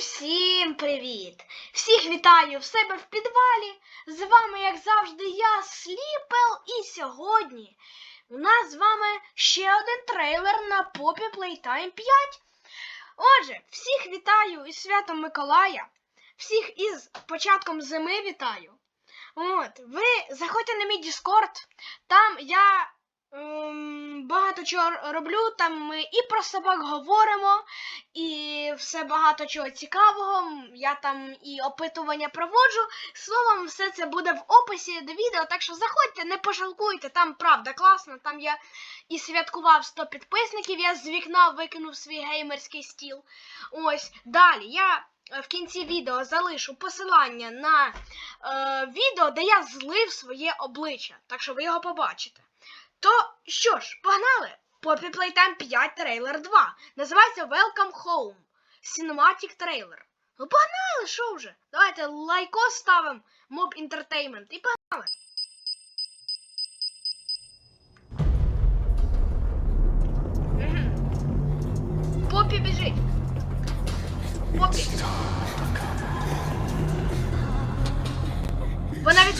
всім привіт! Всіх вітаю в себе в підвалі. З вами, як завжди, я Сліпел, і сьогодні у нас з вами ще один трейлер на Poppy Playtime 5. Отже, всіх вітаю із святом Миколая, всіх із початком зими вітаю. От, ви заходьте на мій Discord, там я багато чого роблю, там ми і про собак говоримо, і все багато чого цікавого. Я там і опитування проводжу. Словом, все це буде в описі до відео, так що заходьте, не пожалкуйте, там правда класно. Там я і святкував 100 підписників, я з вікна викинув свій геймерський стіл. Ось далі я. е, В кінці відео залишу посилання на е, відео, де я злив своє обличчя, так що ви його побачите. То що ж, погнали! Poppy Playtime 5 трейлер 2. Називається Welcome Home. Cinematic трейлер. Ну погнали, що вже? Давайте лайкос ставимо Mob Entertainment і погнали. Поппі біжить. Поппі. Вона від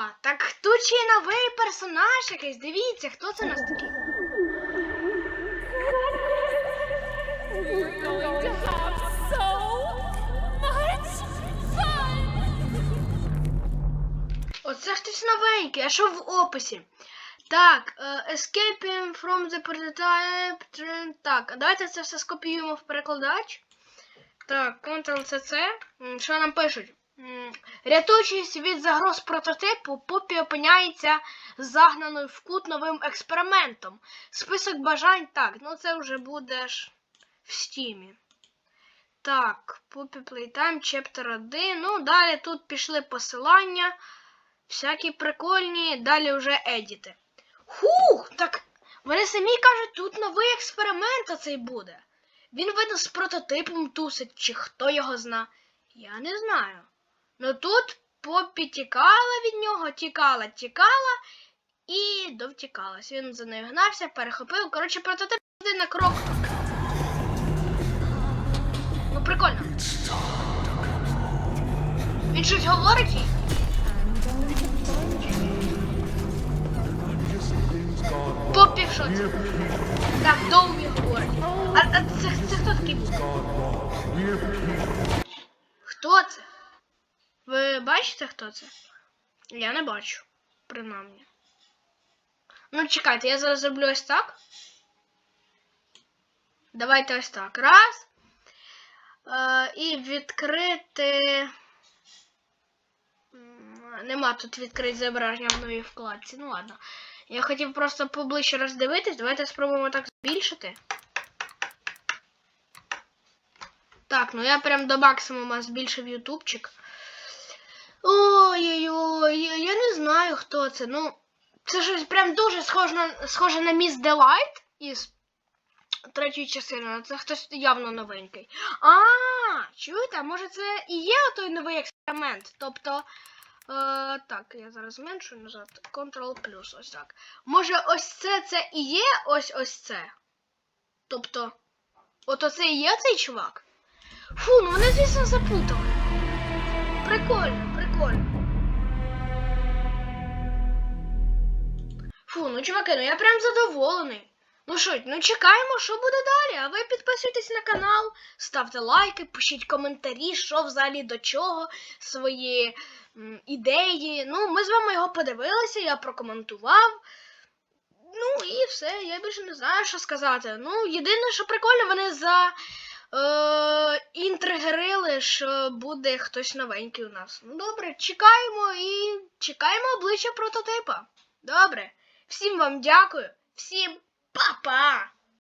Опа, так тут ще й новий персонаж якийсь. Дивіться, хто це у нас такий? You're going to. Оце хтось новенький, а що в описі? Так, е, escaping from the prototype. trend- Так, давайте це все скопіюємо в перекладач. Так, Ctrl-CC. Що нам пишуть? Рятуючись від загроз прототипу, Поппі опиняється загнаною в кут новим експериментом. Список бажань, так, ну це вже буде ж в стімі. Так, Poppy Playtime, Chapter 1. Ну, далі тут пішли посилання. Всякі прикольні, далі вже едіти. Хух! Так вони самі кажуть, тут новий експеримент оцей буде. Він видно з прототипом тусить, чи хто його зна. Я не знаю. Ну тут Поппі тікала від нього, тікала, тікала і довтікалась. Він за нею гнався, перехопив. Коротше, прототип йде на крок. Ну, прикольно. Він щось говорить їй? Поппі в шоці. Так, Доумі говорить. А, а це, це хто такий був? Ви бачите, хто це? Я не бачу, принаймні. Ну, чекайте, я зараз зроблю ось так. Давайте ось так. Раз. Е, і відкрити. Нема тут відкрити зображення в новій вкладці. Ну ладно. Я хотів просто поближче роздивитись. Давайте спробуємо так збільшити. Так, ну я прям до максимума збільшив ютубчик. Ой-ой-ой, я- не знаю, хто це. Ну, це щось прям дуже схоже на, схоже на Міс Делайт із третьої частини. Це хтось явно новенький. А, чуєте, а може це і є той новий експеримент? Тобто. Е, так, я зараз зменшу назад. Ctrl плюс, ось так. Може, ось це це і є ось ось це. Тобто, от оце і є цей чувак? Фу, ну вони, звісно, запутали. Прикольно, прикольно. Фу, ну чуваки, ну я прям задоволений. Ну що, ну чекаємо, що буде далі. А ви підписуйтесь на канал, ставте лайки, пишіть коментарі, що взагалі до чого, свої м, ідеї. Ну, ми з вами його подивилися, я прокоментував. Ну і все, я більше не знаю, що сказати. Ну, єдине, що прикольно, вони за інтригерили, що буде хтось новенький у нас. Ну добре, чекаємо і чекаємо обличчя прототипа. Добре. Всім вам дякую, всім па-па!